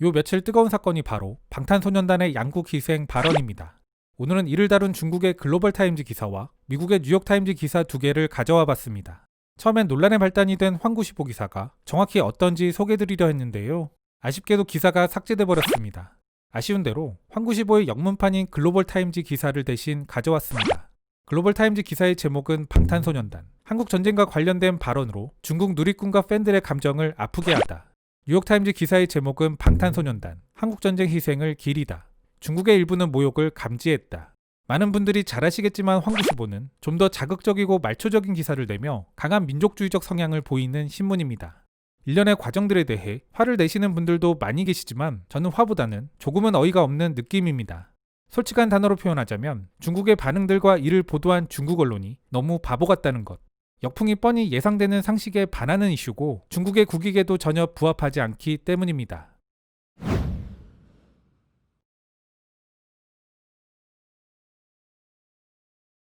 요 며칠 뜨거운 사건이 바로 방탄소년단의 양국 희생 발언입니다. 오늘은 이를 다룬 중국의 글로벌 타임즈 기사와 미국의 뉴욕 타임즈 기사 두 개를 가져와 봤습니다. 처음엔 논란의 발단이 된 황구시보 기사가 정확히 어떤지 소개드리려 했는데요. 아쉽게도 기사가 삭제돼 버렸습니다. 아쉬운 대로 황구시보의 영문판인 글로벌 타임즈 기사를 대신 가져왔습니다. 글로벌 타임즈 기사의 제목은 방탄소년단. 한국 전쟁과 관련된 발언으로 중국 누리꾼과 팬들의 감정을 아프게 하다. 뉴욕타임즈 기사의 제목은 방탄소년단. 한국 전쟁 희생을 기리다. 중국의 일부는 모욕을 감지했다. 많은 분들이 잘 아시겠지만 황구시보는 좀 더 자극적이고 말초적인 기사를 내며 강한 민족주의적 성향을 보이는 신문입니다. 일련의 과정들에 대해 화를 내시는 분들도 많이 계시지만 저는 화보다는 조금은 어이가 없는 느낌입니다. 솔직한 단어로 표현하자면 중국의 반응들과 이를 보도한 중국 언론이 너무 바보 같다는 것. 역풍이 뻔히 예상되는 상식에 반하는 이슈고 중국의 국익에도 전혀 부합하지 않기 때문입니다.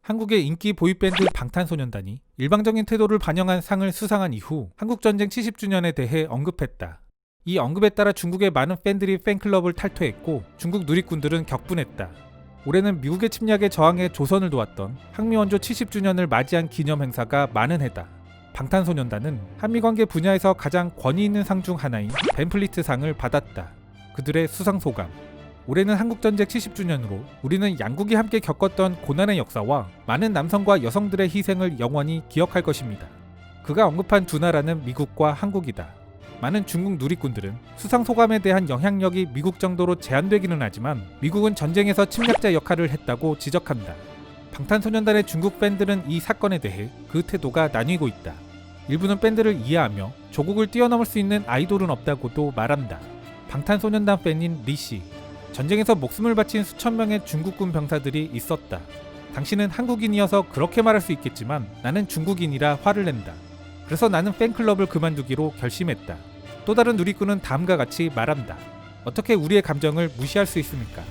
한국의 인기 보이밴드 방탄소년단이 일방적인 태도를 반영한 상을 수상한 이후 한국전쟁 70주년에 대해 언급했다. 이 언급에 따라 중국의 많은 팬들이 팬클럽을 탈퇴했고 중국 누리꾼들은 격분했다. 올해는 미국의 침략에 저항해 조선을 도왔던 한미원조 70주년을 맞이한 기념 행사가 많은 해다. 방탄소년단은 한미 관계 분야에서 가장 권위 있는 상 중 하나인 벤플리트 상을 받았다. 그들의 수상 소감. 올해는 한국전쟁 70주년으로 우리는 양국이 함께 겪었던 고난의 역사와 많은 남성과 여성들의 희생을 영원히 기억할 것입니다. 그가 언급한 두 나라는 미국과 한국이다. 많은 중국 누리꾼들은 수상 소감에 대한 영향력이 미국 정도로 제한되기는 하지만 미국은 전쟁에서 침략자 역할을 했다고 지적한다. 방탄소년단의 중국 팬들은 이 사건에 대해 그 태도가 나뉘고 있다. 일부는 밴드를 이해하며 조국을 뛰어넘을 수 있는 아이돌은 없다고도 말한다. 방탄소년단 팬인 리 씨. 전쟁에서 목숨을 바친 수천 명의 중국군 병사들이 있었다. 당신은 한국인이어서 그렇게 말할 수 있겠지만 나는 중국인이라 화를 낸다. 그래서 나는 팬클럽을 그만두기로 결심했다. 또 다른 누리꾼은 다음과 같이 말한다. 어떻게 우리의 감정을 무시할 수 있습니까?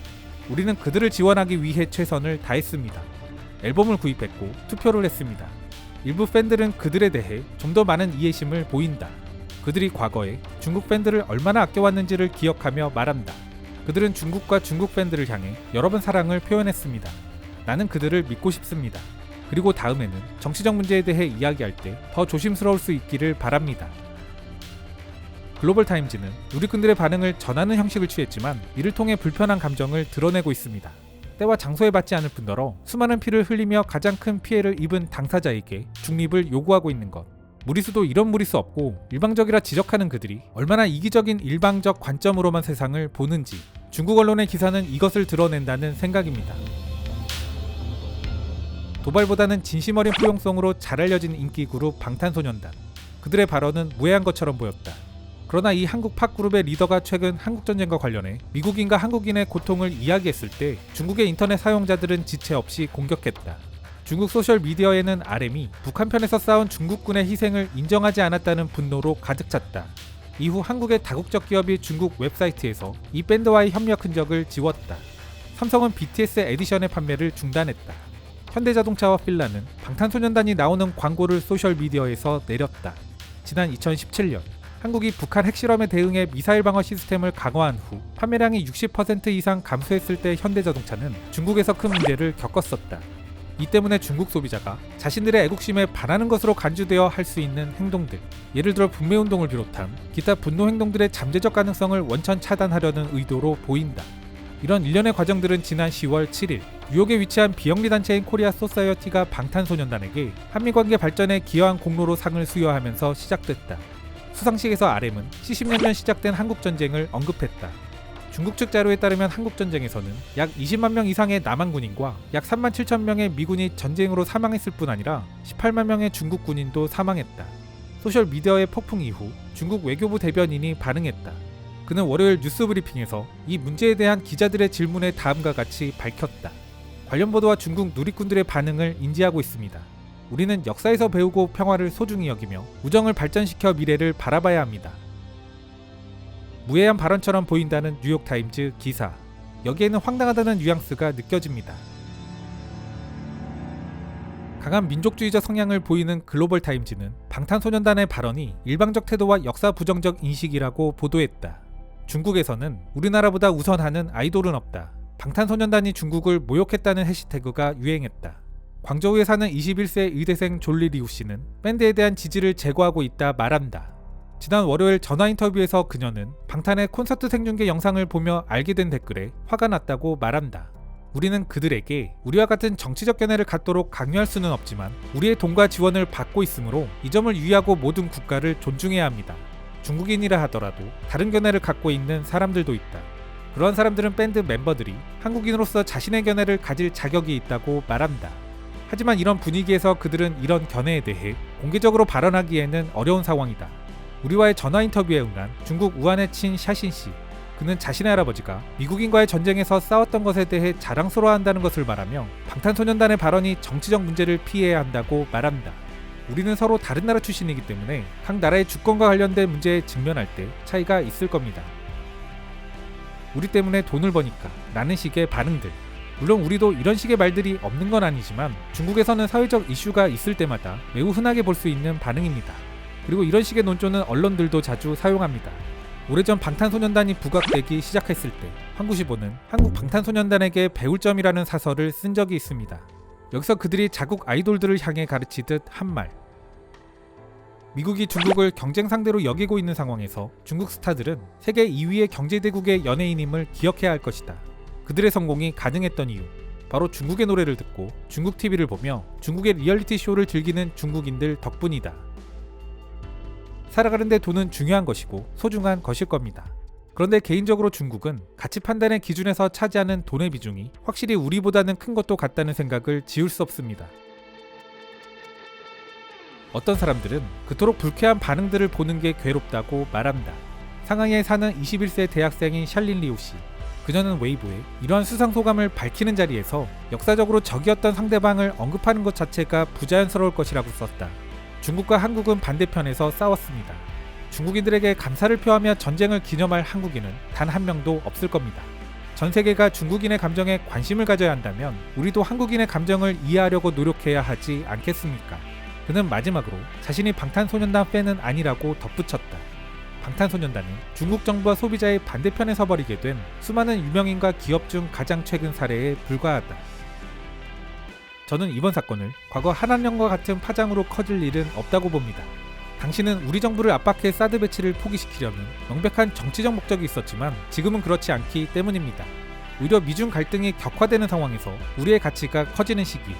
우리는 그들을 지원하기 위해 최선을 다했습니다. 앨범을 구입했고 투표를 했습니다. 일부 팬들은 그들에 대해 좀 더 많은 이해심을 보인다. 그들이 과거에 중국 팬들을 얼마나 아껴왔는지를 기억하며 말한다. 그들은 중국과 중국 팬들을 향해 여러 번 사랑을 표현했습니다. 나는 그들을 믿고 싶습니다. 그리고 다음에는 정치적 문제에 대해 이야기할 때 더 조심스러울 수 있기를 바랍니다. 글로벌 타임즈는 누리꾼들의 반응을 전하는 형식을 취했지만 이를 통해 불편한 감정을 드러내고 있습니다. 때와 장소에 맞지 않을 뿐더러 수많은 피를 흘리며 가장 큰 피해를 입은 당사자에게 중립을 요구하고 있는 것. 무리수도 이런 무리수 없고 일방적이라 지적하는 그들이 얼마나 이기적인 일방적 관점으로만 세상을 보는지 중국 언론의 기사는 이것을 드러낸다는 생각입니다. 도발보다는 진심 어린 포용성으로 잘 알려진 인기 그룹 방탄소년단. 그들의 발언은 무해한 것처럼 보였다. 그러나 이 한국 팝 그룹의 리더가 최근 한국 전쟁과 관련해 미국인과 한국인의 고통을 이야기했을 때 중국의 인터넷 사용자들은 지체 없이 공격했다. 중국 소셜 미디어에는 RM이 북한 편에서 싸운 중국군의 희생을 인정하지 않았다는 분노로 가득 찼다. 이후 한국의 다국적 기업이 중국 웹사이트에서 이 밴드와의 협력 흔적을 지웠다. 삼성은 BTS 에디션의 판매를 중단했다. 현대자동차와 필라는 방탄소년단이 나오는 광고를 소셜 미디어에서 내렸다. 지난 2017년 한국이 북한 핵실험에 대응해 미사일 방어 시스템을 강화한 후 판매량이 60% 이상 감소했을 때 현대자동차는 중국에서 큰 문제를 겪었었다. 이 때문에 중국 소비자가 자신들의 애국심에 반하는 것으로 간주되어 할 수 있는 행동들, 예를 들어 분매운동을 비롯한 기타 분노 행동들의 잠재적 가능성을 원천 차단하려는 의도로 보인다. 이런 일련의 과정들은 지난 10월 7일 뉴욕에 위치한 비영리 단체인 코리아 소사이어티가 방탄소년단에게 한미 관계 발전에 기여한 공로로 상을 수여하면서 시작됐다. 수상식에서 RM은 70년 전 시작된 한국 전쟁을 언급했다. 중국 측 자료에 따르면 한국 전쟁에서는 약 20만 명 이상의 남한 군인과 약 3만 7천 명의 미군이 전쟁으로 사망했을 뿐 아니라 18만 명의 중국 군인도 사망했다. 소셜 미디어의 폭풍 이후 중국 외교부 대변인이 반응했다. 그는 월요일 뉴스 브리핑에서 이 문제에 대한 기자들의 질문에 다음과 같이 밝혔다. 관련 보도와 중국 누리꾼들의 반응을 인지하고 있습니다. 우리는 역사에서 배우고 평화를 소중히 여기며 우정을 발전시켜 미래를 바라봐야 합니다. 무해한 발언처럼 보인다는 뉴욕타임즈 기사. 여기에는 황당하다는 뉘앙스가 느껴집니다. 강한 민족주의적 성향을 보이는 글로벌 타임즈는 방탄소년단의 발언이 일방적 태도와 역사 부정적 인식이라고 보도했다. 중국에서는 우리나라보다 우선하는 아이돌은 없다. 방탄소년단이 중국을 모욕했다는 해시태그가 유행했다. 광저우에 사는 21세 의대생 졸리 리우 씨는 밴드에 대한 지지를 제고하고 있다 말한다. 지난 월요일 전화 인터뷰에서 그녀는 방탄의 콘서트 생중계 영상을 보며 알게 된 댓글에 화가 났다고 말한다. 우리는 그들에게 우리와 같은 정치적 견해를 갖도록 강요할 수는 없지만 우리의 돈과 지원을 받고 있으므로 이 점을 유의하고 모든 국가를 존중해야 합니다. 중국인이라 하더라도 다른 견해를 갖고 있는 사람들도 있다. 그러한 사람들은 밴드 멤버들이 한국인으로서 자신의 견해를 가질 자격이 있다고 말한다. 하지만 이런 분위기에서 그들은 이런 견해에 대해 공개적으로 발언하기에는 어려운 상황이다. 우리와의 전화 인터뷰에 응한 중국 우한의 친 샤신 씨. 그는 자신의 할아버지가 미국인과의 전쟁에서 싸웠던 것에 대해 자랑스러워한다는 것을 말하며 방탄소년단의 발언이 정치적 문제를 피해야 한다고 말한다. 우리는 서로 다른 나라 출신이기 때문에 각 나라의 주권과 관련된 문제에 직면할 때 차이가 있을 겁니다. 우리 때문에 돈을 버니까 라는 식의 반응들. 물론 우리도 이런 식의 말들이 없는 건 아니지만 중국에서는 사회적 이슈가 있을 때마다 매우 흔하게 볼 수 있는 반응입니다. 그리고 이런 식의 논조는 언론들도 자주 사용합니다. 오래전 방탄소년단이 부각되기 시작했을 때 한국시보는 한국 방탄소년단에게 배울 점이라는 사설을 쓴 적이 있습니다. 여기서 그들이 자국 아이돌들을 향해 가르치듯 한 말. 미국이 중국을 경쟁 상대로 여기고 있는 상황에서 중국 스타들은 세계 2위의 경제대국의 연예인임을 기억해야 할 것이다. 그들의 성공이 가능했던 이유. 바로 중국의 노래를 듣고 중국 TV를 보며 중국의 리얼리티 쇼를 즐기는 중국인들 덕분이다. 살아가는데 돈은 중요한 것이고 소중한 것일 겁니다. 그런데 개인적으로 중국은 가치 판단의 기준에서 차지하는 돈의 비중이 확실히 우리보다는 큰 것도 같다는 생각을 지울 수 없습니다. 어떤 사람들은 그토록 불쾌한 반응들을 보는 게 괴롭다고 말합니다. 상하이에 사는 21세 대학생인 샬린 리우 씨. 그녀는 웨이보에 이러한 수상 소감을 밝히는 자리에서 역사적으로 적이었던 상대방을 언급하는 것 자체가 부자연스러울 것이라고 썼다. 중국과 한국은 반대편에서 싸웠습니다. 중국인들에게 감사를 표하며 전쟁을 기념할 한국인은 단 한 명도 없을 겁니다. 전 세계가 중국인의 감정에 관심을 가져야 한다면 우리도 한국인의 감정을 이해하려고 노력해야 하지 않겠습니까? 그는 마지막으로 자신이 방탄소년단 팬은 아니라고 덧붙였다. 방탄소년단은 중국 정부와 소비자의 반대편에 서버리게 된 수많은 유명인과 기업 중 가장 최근 사례에 불과하다. 저는 이번 사건을 과거 한한령과 같은 파장으로 커질 일은 없다고 봅니다. 당신은 우리 정부를 압박해 사드 배치를 포기시키려는 명백한 정치적 목적이 있었지만 지금은 그렇지 않기 때문입니다. 오히려 미중 갈등이 격화되는 상황에서 우리의 가치가 커지는 시기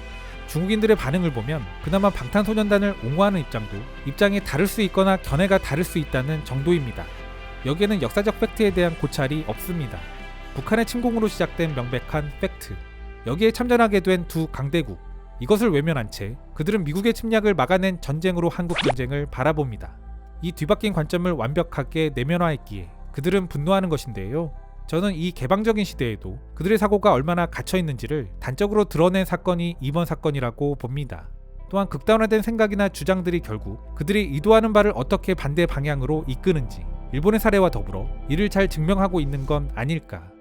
중국인들의 반응을 보면 그나마 방탄소년단을 옹호하는 입장도 입장이 다를 수 있거나 견해가 다를 수 있다는 정도입니다. 여기에는 역사적 팩트에 대한 고찰이 없습니다. 북한의 침공으로 시작된 명백한 팩트. 여기에 참전하게 된 두 강대국. 이것을 외면한 채 그들은 미국의 침략을 막아낸 전쟁으로 한국 전쟁을 바라봅니다. 이 뒤바뀐 관점을 완벽하게 내면화했기에 그들은 분노하는 것인데요. 저는 이 개방적인 시대에도 그들의 사고가 얼마나 갇혀 있는지를 단적으로 드러낸 사건이 이번 사건이라고 봅니다. 또한 극단화된 생각이나 주장들이 결국 그들이 의도하는 바를 어떻게 반대 방향으로 이끄는지 일본의 사례와 더불어 이를 잘 증명하고 있는 건 아닐까